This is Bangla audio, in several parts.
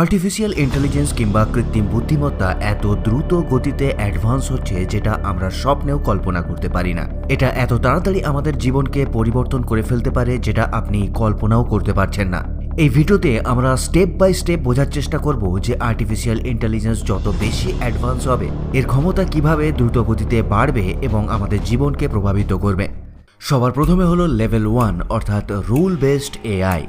আর্টিফিশিয়াল ইন্টেলিজেন্স কিংবা কৃত্রিম বুদ্ধিমত্তা এত দ্রুত গতিতে অ্যাডভান্স হচ্ছে যেটা আমরা স্বপ্নেও কল্পনা করতে পারি না। এটা এত তাড়াতাড়ি আমাদের জীবনকে পরিবর্তন করে ফেলতে পারে যেটা আপনি কল্পনাও করতে পারছেন না। এই ভিডিওতে আমরা স্টেপ বাই স্টেপ বোঝার চেষ্টা করব যে আর্টিফিশিয়াল ইন্টেলিজেন্স যত বেশি অ্যাডভান্স হবে, এর ক্ষমতা কীভাবে দ্রুত গতিতে বাড়বে এবং আমাদের জীবনকে প্রভাবিত করবে। সবার প্রথমে হলো লেভেল ওয়ান অর্থাৎ রুল বেসড এআই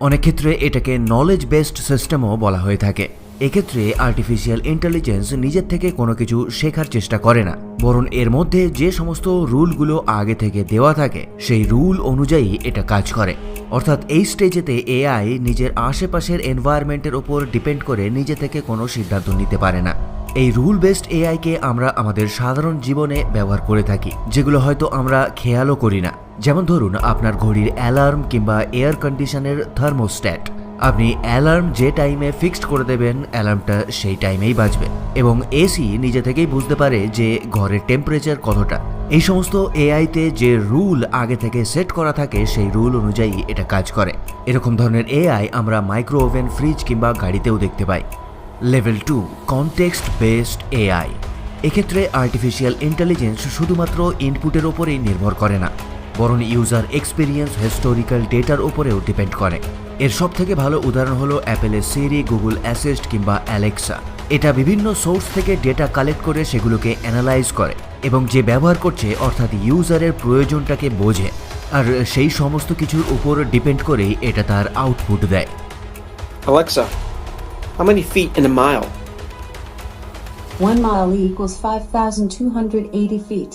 অনেক ক্ষেত্রে এটাকে নলেজ বেসড সিস্টেমও বলা হয়ে থাকে। এক্ষেত্রে আর্টিফিশিয়াল ইন্টেলিজেন্স নিজের থেকে কোনো কিছু শেখার চেষ্টা করে না। বরং এর মধ্যে যে সমস্ত রুলগুলো আগে থেকে দেওয়া থাকে, সেই রুল অনুযায়ী এটা কাজ করে। অর্থাৎ এই স্টেজেতে এআই নিজের আশেপাশের এনভায়রনমেন্টের ওপর ডিপেন্ড করে নিজে থেকে কোনো সিদ্ধান্ত নিতে পারে না। এই রুল বেসড এআইকে আমরা আমাদের সাধারণ জীবনে ব্যবহার করে থাকি, যেগুলো হয়তো আমরা খেয়ালও করি না। যেমন ধরুন, আপনার ঘড়ির অ্যালার্ম কিংবা এয়ার কন্ডিশনের থার্মোস্ট্যাট। আপনি অ্যালার্ম যে টাইমে ফিক্সড করে দেবেন, অ্যালার্মটা সেই টাইমেই বাজবে এবং এসি নিজে থেকেই বুঝতে পারে যে ঘরের টেম্পারেচার কতটা। এই সমস্ত এআইতে যে রুল আগে থেকে সেট করা থাকে, সেই রুল অনুযায়ী এটা কাজ করে। এরকম ধরনের এআই আমরা মাইক্রো ওভেন ফ্রিজ কিংবা গাড়িতেও দেখতে পাই। Level two context based AI এক্ষেত্রে আর্টিফিশিয়াল ইন্টেলিজেন্স শুধুমাত্র ইনপুটের ওপরেই নির্ভর করে না বরং ইউজার এক্সপিরিয়েন্স হিস্টোরিক্যাল ডেটার ওপরেও ডিপেন্ড করে। এর সব থেকে ভালো উদাহরণ হলো অ্যাপেলের সিরি গুগল অ্যাসিস্ট কিংবা অ্যালেক্সা এটা বিভিন্ন সোর্স থেকে ডেটা কালেক্ট করে সেগুলোকে অ্যানালাইজ করে এবং যে ব্যবহার করছে অর্থাৎ ইউজারের প্রয়োজনটাকে বোঝে। আর সেই সমস্ত কিছুর উপর ডিপেন্ড করেই এটা তার আউটপুট দেয়। Alexa, how many feet in a mile? One mile equals 5,280 feet.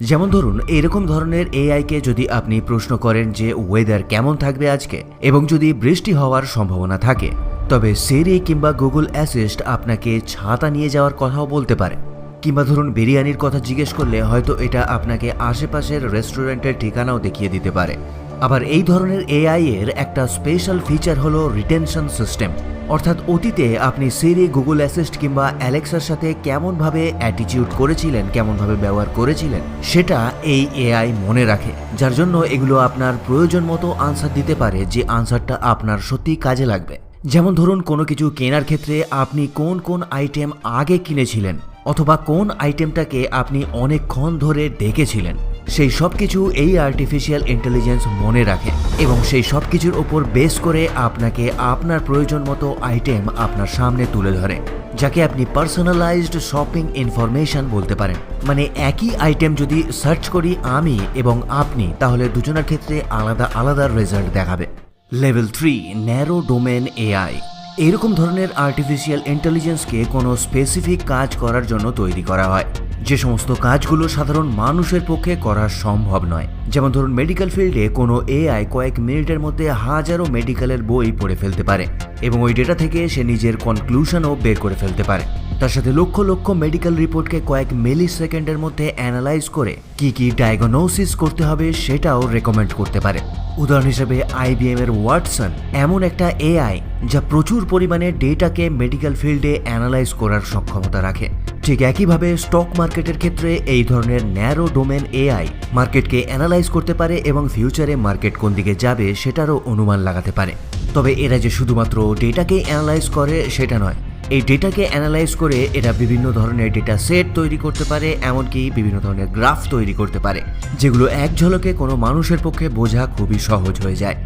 যেমন ধরুন এরকম ধরনের এআইকে যদি আপনি প্রশ্ন করেন যে ওয়েদার কেমন থাকবে আজকে এবং যদি বৃষ্টি হওয়ার সম্ভাবনা থাকে তবে সেরি কিংবা গুগল অ্যাসিস্ট আপনাকে ছাতা নিয়ে যাওয়ার কথাও বলতে পারে কিংবা ধরুন বিরিয়ানির কথা জিজ্ঞেস করলে হয়তো এটা আপনাকে আশেপাশের রেস্টুরেন্টের ঠিকানাও দেখিয়ে দিতে পারে আবার এই ধরনের এআই এর একটা স্পেশাল ফিচার হলো রিটেনশন সিস্টেম অর্থাৎ অতীতে আপনি সিরি গুগল অ্যাসিস্ট কিংবা অ্যালেক্সার সাথে কেমনভাবে অ্যাটিটিউড করেছিলেন, কেমনভাবে ব্যবহার করেছিলেন, সেটা এই এআই মনে রাখে। যার জন্য এগুলো আপনার প্রয়োজন মতো আনসার দিতে পারে যে আনসারটা আপনার সত্যি কাজে লাগবে। যেমন ধরুন, কোনো কিছু কেনার ক্ষেত্রে আপনি কোন কোন আইটেম আগে কিনেছিলেন, অথবা কোন আইটেমটাকে আপনি অনেকক্ষণ ধরে দেখেছিলেন। সেই সব কিছু এই আর্টিফিশিয়াল ইন্টেলিজেন্স মনে রাখে এবং সেই সব কিছুর ওপর বেস করে আপনাকে আপনার প্রয়োজন মতো আইটেম আপনার সামনে তুলে ধরে, যাকে আপনি পার্সোনালাইজড শপিং ইনফরমেশন বলতে পারেন। মানে একই আইটেম যদি সার্চ করি আমি এবং আপনি, তাহলে দুজনের ক্ষেত্রে আলাদা আলাদা রেজাল্ট দেখাবে। Level three narrow domain AI এরকম ধরনের আর্টিফিশিয়াল ইন্টেলিজেন্সকে কোনো স্পেসিফিক কাজ করার জন্য তৈরি করা হয়। যে সমস্ত কাজগুলো সাধারণ মানুষের পক্ষে করা সম্ভব নয়। যেমন ধরুন মেডিকেল ফিল্ডে কোনো এআই কয়েক মিনিটের মধ্যে হাজারো মেডিকেলের বই পড়ে ফেলতে পারে। এবং ওই ডেটা থেকে সে নিজের কনক্লুশনও বের করে ফেলতে পারে। তার সাথে লক্ষ লক্ষ মেডিকেল রিপোর্টকে কয়েক মিলি সেকেন্ডের মধ্যে অ্যানালাইজ করে কি কি ডায়াগনোসিস করতে হবে সেটাও রেকমেন্ড করতে পারে। উদাহরণ হিসেবে আইবিএম এর ওয়াটসন এমন একটা এআই যা প্রচুর পরিমাণে ডেটাকে মেডিকেল ফিল্ডে অ্যানালাইজ করার সক্ষমতা রাখে। ঠিক একইভাবে স্টক মার্কেটের ক্ষেত্রে এই ধরনের ন্যারো ডোমেন এআই মার্কেটকে অ্যানালাইজ করতে পারে এবং ফিউচারে মার্কেট কোন দিকে যাবে সেটারও অনুমান লাগাতে পারে। তবে এরা যে শুধুমাত্র ডেটাকে অ্যানালাইজ করে সেটা নয়। এই ডেটাকে অ্যানালাইজ করে এরা বিভিন্ন ধরনের ডেটা সেট তৈরি করতে পারে, এমনকি বিভিন্ন ধরনের গ্রাফ তৈরি করতে পারে, যেগুলো এক ঝলকে কোনো মানুষের পক্ষে বোঝা খুবই সহজ হয়ে যায়।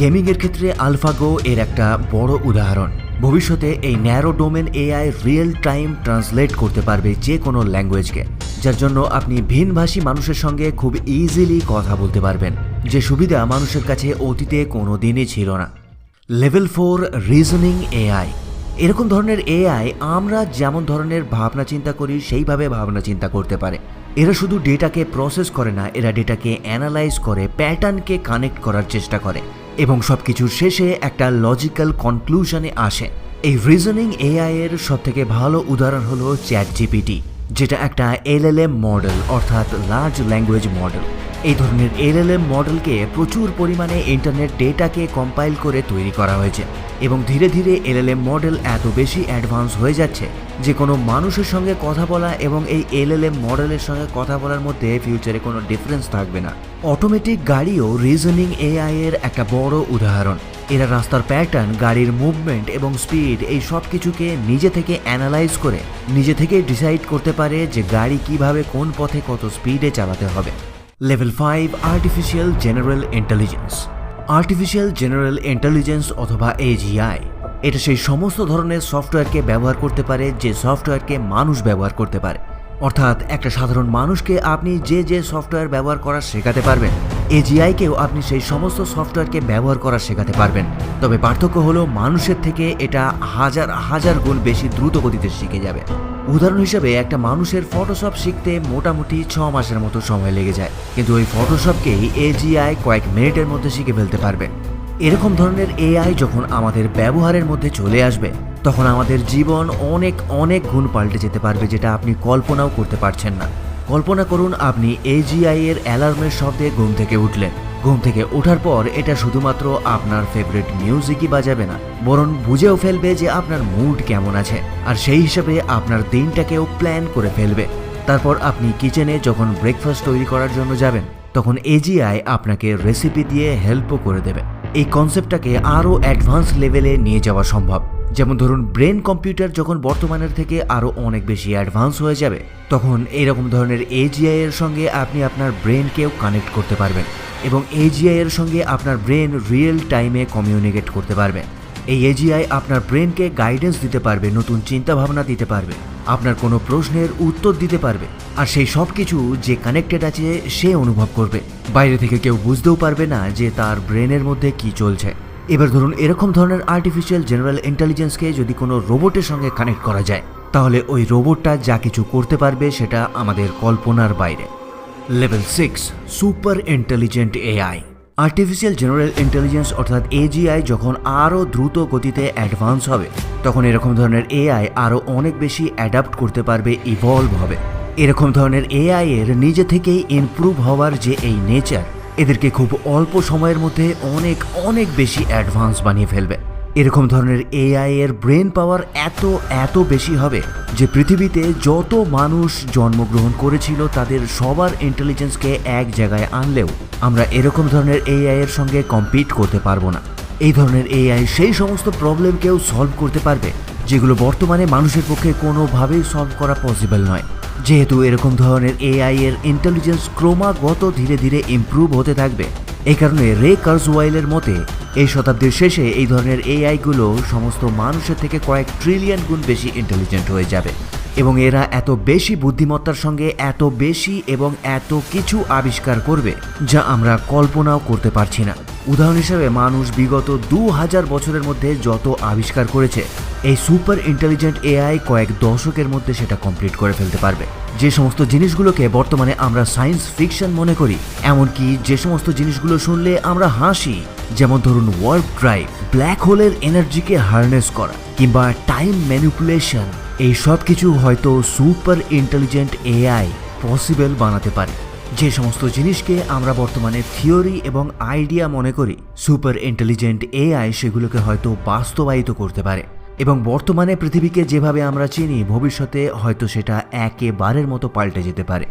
গেমিংয়ের ক্ষেত্রে আলফাগো এর একটা বড় উদাহরণ। ভবিষ্যতে এই narrow domain AI real time translate করতে পারবে যে কোনো ল্যাঙ্গুয়েজকে, যার জন্য আপনি ভিনভাষী মানুষের সঙ্গে খুব ইজিলি কথা বলতে পারবেন, যে সুবিধা মানুষের কাছে অতীতে কোনো দিনই ছিল না। লেভেল ফোর রিজনিং এআই এরকম ধরনের এআই আমরা যেমন ধরনের ভাবনা চিন্তা করি, সেইভাবে ভাবনা চিন্তা করতে পারে। এরা শুধু ডেটাকে প্রসেস করে না, এরা ডেটাকে অ্যানালাইজ করে প্যাটার্নকে কানেক্ট করার চেষ্টা করে। এবং সব কিছুর শেষে একটা লজিক্যাল কনক্লুশনে আসে। এই রিজনিং এআই এর সব থেকে ভালো উদাহরণ হলো চ্যাট জিপিটি যেটা একটা এলএলএম মডেল অর্থাৎ লার্জ ল্যাঙ্গুয়েজ মডেল এই ধরনের এলএলএম মডেলকে প্রচুর পরিমাণে ইন্টারনেট ডেটাকে কম্পাইল করে তৈরি করা হয়েছে এবং ধীরে ধীরে এলএলএম মডেল এত বেশি অ্যাডভান্স হয়ে যাচ্ছে যে কোনো মানুষের সঙ্গে কথা বলা এবং এই এলএলএম মডেলের সঙ্গে কথা বলার মধ্যে ফিউচারে কোনো ডিফারেন্স থাকবে না। অটোমেটিক গাড়িও রিজনিং এআই এর একটা বড় উদাহরণ। এরা রাস্তার প্যাটার্ন, গাড়ির মুভমেন্ট এবং স্পিড এই সব কিছুকে নিজে থেকে অ্যানালাইজ করে নিজে থেকে ডিসাইড করতে পারে যে গাড়ি কীভাবে কোন পথে কত স্পিডে চালাতে হবে। Level five artificial general intelligence artificial general intelligence অথবা এজিআই এটা সেই সমস্ত ধরনের সফটওয়্যারকে ব্যবহার করতে পারে যে সফটওয়্যারকে মানুষ ব্যবহার করতে পারে। অর্থাৎ একটা সাধারণ মানুষকে আপনি যে যে সফটওয়্যার ব্যবহার করা শেখাতে পারবেন এজিআইকেও আপনি সেই সমস্ত সফটওয়্যারকে ব্যবহার করা শেখাতে পারবেন। তবে পার্থক্য হলো মানুষের থেকে এটা হাজার হাজার গুণ বেশি দ্রুত গতিতে শিখে যাবে। উদাহরণ হিসেবে একটা মানুষের ফটোশপ শিখতে মোটামুটি ছ মাসের মতো সময় লেগে যায়। কিন্তু ওই ফটোশপকেই এজিআই কয়েক মিনিটের মধ্যে শিখে ফেলতে পারবে। এরকম ধরনের এআই যখন আমাদের ব্যবহারের মধ্যে চলে আসবে, তখন আমাদের জীবন অনেক অনেক গুণ পাল্টে যেতে পারবে, যেটা আপনি কল্পনাও করতে পারছেন না। কল্পনা করুন আপনি এজিআই এর অ্যালার্মের শব্দে ঘুম থেকে উঠলেন। ঘুম থেকে ওঠার পর এটা শুধুমাত্র আপনার ফেভারিট মিউজিকই বাজাবে না, বরং বুঝেও ফেলবে যে আপনার মুড কেমন আছে, আর সেই হিসাবে আপনার দিনটাকেও প্ল্যান করে ফেলবে। তারপর আপনি কিচেনে যখন ব্রেকফাস্ট তৈরি করার জন্য যাবেন, তখন এজিআই আপনাকে রেসিপি দিয়ে হেল্পও করে দেবে। এই কনসেপ্টটাকে আরও অ্যাডভান্স লেভেলে নিয়ে যাওয়া সম্ভব। যেমন ধরুন ব্রেন কম্পিউটার যখন বর্তমানের থেকে আরও অনেক বেশি অ্যাডভান্স হয়ে যাবে, তখন এইরকম ধরনের এজিআই এর সঙ্গে আপনি আপনার ব্রেনকেও কানেক্ট করতে পারবেন এবং এজিআই এর সঙ্গে আপনার ব্রেন রিয়েল টাইমে কমিউনিকেট করতে পারবে। এই এজিআই আপনার ব্রেনকে গাইডেন্স দিতে পারবে, নতুন চিন্তা ভাবনা দিতে পারবে, আপনার কোনো প্রশ্নের উত্তর দিতে পারবে, আর সেই সব কিছু যে কানেক্টেড আছে সে অনুভব করবে। বাইরে থেকে কেউ বুঝতেও পারবে না যে তার ব্রেনের মধ্যে কি চলছে। এবার ধরুন, এরকম ধরনের আর্টিফিশিয়াল জেনারেল ইন্টেলিজেন্সকে যদি কোনো রোবটের সঙ্গে কানেক্ট করা যায়, তাহলে ওই রোবটটা যা কিছু করতে পারবে সেটা আমাদের কল্পনার বাইরে। Level six super intelligent AI artificial general intelligence অর্থাৎ এজিআই যখন আরও দ্রুত গতিতে অ্যাডভান্স হবে, তখন এরকম ধরনের এআই আরও অনেক বেশি অ্যাডাপ্ট করতে পারবে ইভলভ হবে। এরকম ধরনের এআই এর নিজে থেকেই ইমপ্রুভ হওয়ার যে এই নেচার এদেরকে খুব অল্প সময়ের মধ্যে অনেক অনেক বেশি অ্যাডভান্স বানিয়ে ফেলবে। এরকম ধরনের এআই এর ব্রেন পাওয়ার এত এত বেশি হবে যে পৃথিবীতে যত মানুষ জন্মগ্রহণ করেছিল তাদের সবার ইন্টেলিজেন্সকে এক জায়গায় আনলেও আমরা এরকম ধরনের এআই এর সঙ্গে কম্পিট করতে পারব না। এই ধরনের এআই সেই সমস্ত প্রবলেমকেও সলভ করতে পারবে, যেগুলো বর্তমানে মানুষের পক্ষে কোনোভাবেই সলভ করা পসিবল নয়। যেহেতু এরকম ধরনের এআই এর ইন্টেলিজেন্স ক্রমাগত ধীরে ধীরে ইম্প্রুভ হতে থাকবে। এই কারণে রে কার্জওয়াইলের মতে, এই শতাব্দীর শেষে এই ধরনের এআইগুলো সমস্ত মানুষের থেকে কয়েক ট্রিলিয়ন গুণ বেশি ইন্টেলিজেন্ট হয়ে যাবে। এবং এরা এত বেশি বুদ্ধিমত্তার সঙ্গে এত বেশি এবং এত কিছু আবিষ্কার করবে যা আমরা কল্পনাও করতে পারছি না। উদাহরণ হিসেবে মানুষ বিগত দু হাজার বছরের মধ্যে যত আবিষ্কার করেছে, এই সুপার ইন্টেলিজেন্ট এআই কয়েক দশকের মধ্যে সেটা কমপ্লিট করে ফেলতে পারবে। যে সমস্ত জিনিসগুলোকে বর্তমানে আমরা সায়েন্স ফিকশন মনে করি, এমনকি যে সমস্ত জিনিসগুলো শুনলে আমরা হাসি, যেমন ধরুন ওয়ার্ক ড্রাইভ ব্ল্যাক হোলের এনার্জিকে হারনেস করা, কিংবা টাইম ম্যানিপুলেশন এই সব কিছু হয়তো সুপার ইন্টেলিজেন্ট এআই পসিবল বানাতে পারে। যে সমস্ত জিনিসকে আমরা বর্তমানে থিওরি এবং আইডিয়া মনে করি, সুপার ইন্টেলিজেন্ট এআই সেগুলোকে হয়তো বাস্তবায়িত করতে পারে। এবং বর্তমানে পৃথিবীকে যেভাবে আমরা চিনি, ভবিষ্যতে হয়তো সেটা একেবারের মতো পাল্টে যেতে পারে।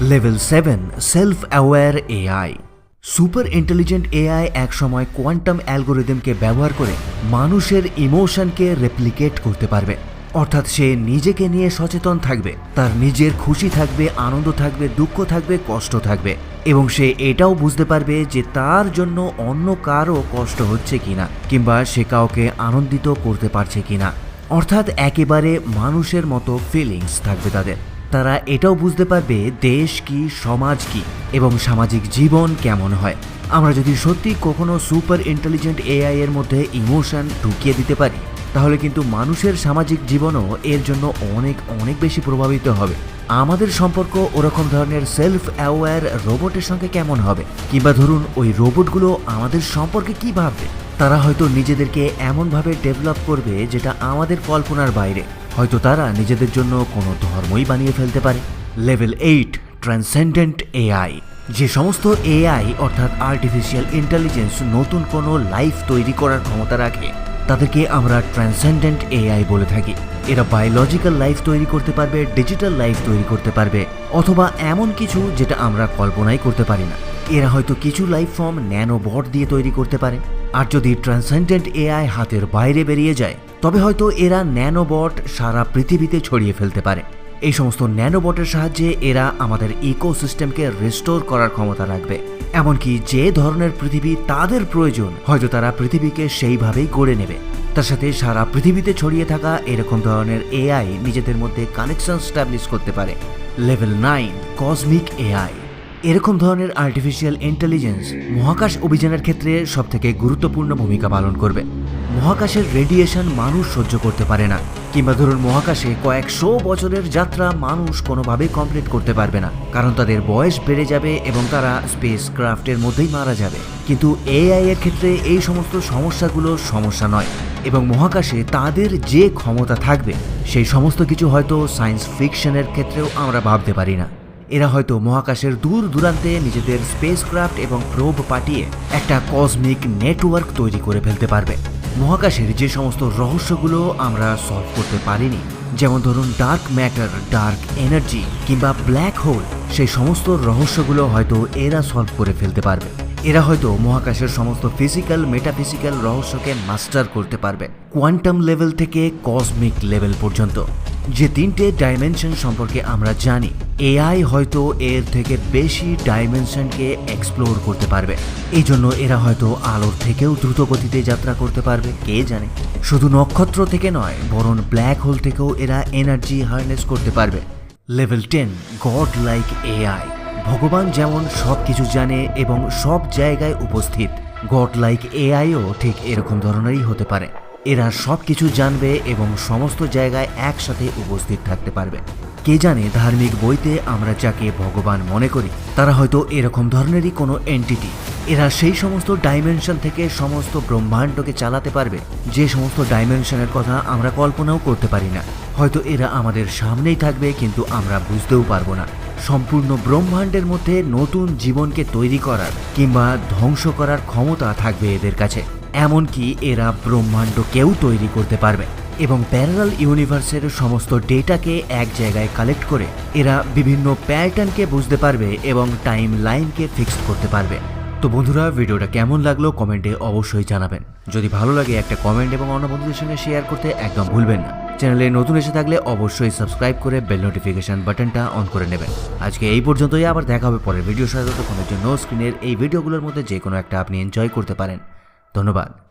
Level seven self aware AI. Super intelligent AI একসময় কোয়ান্টাম অ্যালগোরিদমকে ব্যবহার করে মানুষের ইমোশনকে রেপ্লিকেট করতে পারবে। অর্থাৎ সে নিজেকে নিয়ে সচেতন থাকবে, তার নিজের খুশি থাকবে, আনন্দ থাকবে, দুঃখ থাকবে, কষ্ট থাকবে। এবং সে এটাও বুঝতে পারবে যে তার জন্য অন্য কারও কষ্ট হচ্ছে কিনা, কিংবা সে কাউকে আনন্দিত করতে পারছে কিনা। অর্থাৎ একেবারে মানুষের মতো ফিলিংস থাকবে তাদের। তারা এটাও বুঝতে পারবে দেশ কি, সমাজ কি, এবং সামাজিক জীবন কেমন হয়। আমরা যদি সত্যি কখনো সুপার ইন্টেলিজেন্ট এআই এর মধ্যে ইমোশন ঢুকিয়ে দিতে পারি তাহলে কিন্তু মানুষের সামাজিক জীবনও এর জন্য অনেক অনেক বেশি প্রভাবিত হবে। আমাদের সম্পর্ক ওরকম ধরনের সেলফ অ্যাওয়্যার রোবটের সঙ্গে কেমন হবে? কিংবা ধরুন, ওই রোবটগুলো আমাদের সম্পর্কে কি ভাববে? তারা হয়তো নিজেদেরকে এমনভাবে ডেভেলপ করবে যেটা আমাদের কল্পনার বাইরে। হয়তো তারা নিজেদের জন্য কোনো ধর্মই বানিয়ে ফেলতে পারে। লেভেল এইট ট্রান্সেন্ডেন্ট এআই যে সমস্ত এআই অর্থাৎ আর্টিফিশিয়াল ইন্টেলিজেন্স নতুন কোনো লাইফ তৈরি করার ক্ষমতা রাখে। তাদেরকে আমরা ট্রান্সেন্ডেন্ট এআই বলে থাকি। এরা বায়োলজিক্যাল লাইফ তৈরি করতে পারবে ডিজিটাল লাইফ তৈরি করতে পারবে, অথবা এমন কিছু যেটা আমরা কল্পনাই করতে পারি না। এরা হয়তো কিছু লাইফ ফর্ম ন্যানো বট দিয়ে তৈরি করতে পারে। আর যদি ট্রান্সেন্ডেন্ট এআই হাতের বাইরে বেরিয়ে যায়, তবে হয়তো এরা ন্যানো বট সারা পৃথিবীতে ছড়িয়ে ফেলতে পারে। এই সমস্ত ন্যানোবটের সাহায্যে এরা আমাদের ইকোসিস্টেমকে রিস্টোর করার ক্ষমতা রাখবে। এমনকি যে ধরনের পৃথিবী তাদের প্রয়োজন, হয়তো তারা পৃথিবীকে সেইভাবেই গড়ে নেবে। তার সাথে সারা পৃথিবীতে ছড়িয়ে থাকা এরকম ধরনের এআই নিজেদের মধ্যে কানেকশন স্টাবলিশ করতে পারে। Level nine, cosmic AI. এরকম ধরনের আর্টিফিশিয়াল ইন্টেলিজেন্স মহাকাশ অভিযানের ক্ষেত্রে সবথেকে গুরুত্বপূর্ণ ভূমিকা পালন করবে। মহাকাশের রেডিয়েশন মানুষ সহ্য করতে পারে না। কিংবা ধরুন মহাকাশে কয়েকশো বছরের যাত্রা মানুষ কোনোভাবেই কমপ্লিট করতে পারবে না। কারণ তাদের বয়স বেড়ে যাবে এবং তারা স্পেস ক্রাফটের মধ্যেই মারা যাবে। কিন্তু এআই এর ক্ষেত্রে এই সমস্ত সমস্যাগুলো সমস্যা নয়। এবং মহাকাশে তাদের যে ক্ষমতা থাকবে, সেই সমস্ত কিছু হয়তো সায়েন্স ফিকশনের ক্ষেত্রেও আমরা ভাবতে পারি না। এরা হয়তো মহাকাশের দূর দূরান্তে নিজেদের স্পেসক্রাফট এবং প্রোব পাঠিয়ে একটা কসমিক নেটওয়ার্ক তৈরি করে ফেলতে পারবে। মহাকাশের যে সমস্ত রহস্যগুলো আমরা সলভ করতে পারিনি, যেমন ধরুন ডার্ক ম্যাটার ডার্ক এনার্জি কিংবা ব্ল্যাক হোল সেই সমস্ত রহস্যগুলো হয়তো এরা সলভ করে ফেলতে পারবে। এরা হয়তো মহাকাশের সমস্ত ফিজিক্যাল মেটাফিজিক্যাল রহস্যকে মাস্টার করতে পারবে কোয়ান্টাম লেভেল থেকে কসমিক লেভেল পর্যন্ত। যে তিনটে ডাইমেনশন সম্পর্কে আমরা জানি এআই হয়তো এর থেকে বেশি ডাইমেনশনকে এক্সপ্লোর করতে পারবে। এই জন্য এরা হয়তো আলোর থেকেও দ্রুত গতিতে যাত্রা করতে পারবে, কে জানে? শুধু নক্ষত্র থেকে নয়, বরং ব্ল্যাক হোল থেকেও এরা এনার্জি হারনেস করতে পারবে। Level ten god like AI ভগবান যেমন সব কিছু জানে এবং সব জায়গায় উপস্থিত গড লাইক এআইও ঠিক এরকম ধরনেরই হতে পারে। এরা সব কিছু জানবে এবং সমস্ত জায়গায় একসাথে উপস্থিত থাকতে পারবে। কে জানে ধার্মিক বইতে আমরা যাকে ভগবান মনে করি, তারা হয়তো এরকম ধরনেরই কোনো এন্টিটি এরা সেই সমস্ত ডাইমেনশন থেকে সমস্ত ব্রহ্মাণ্ডকে চালাতে পারবে, যে সমস্ত ডাইমেনশনের কথা আমরা কল্পনাও করতে পারি না। হয়তো এরা আমাদের সামনেই থাকবে কিন্তু আমরা বুঝতেও পারব না। সম্পূর্ণ ব্রহ্মাণ্ডের মধ্যে নতুন জীবনকে তৈরি করার কিংবা ধ্বংস করার ক্ষমতা থাকবে এদের কাছে। এমনকি এরা ব্রহ্মাণ্ডকেও তৈরি করতে পারবে। এবং প্যারালাল ইউনিভার্সের সমস্ত ডেটাকে এক জায়গায় কালেক্ট করে এরা বিভিন্ন প্যাটার্নকে বুঝতে পারবে এবং টাইম লাইনকে ফিক্সড করতে পারবে। তো বন্ধুরা, ভিডিওটা কেমন লাগল কমেন্টে অবশ্যই জানাবেন। যদি ভালো লাগে একটা কমেন্ট এবং অন্য বন্ধুদের সঙ্গে শেয়ার করতে একদম ভুলবেন না। চ্যানেলে নতুন এসে থাকলে অবশ্যই সাবস্ক্রাইব করে বেল নোটিফিকেশন বাটনটা অন করে নেবেন। আজকে এই পর্যন্তই, আবার দেখা হবে পরের ভিডিও সাথে ততক্ষণের জন্য স্ক্রিনের এই ভিডিওগুলোর মধ্যে যে কোনো একটা আপনি এনজয় করতে পারেন। ধন্যবাদ।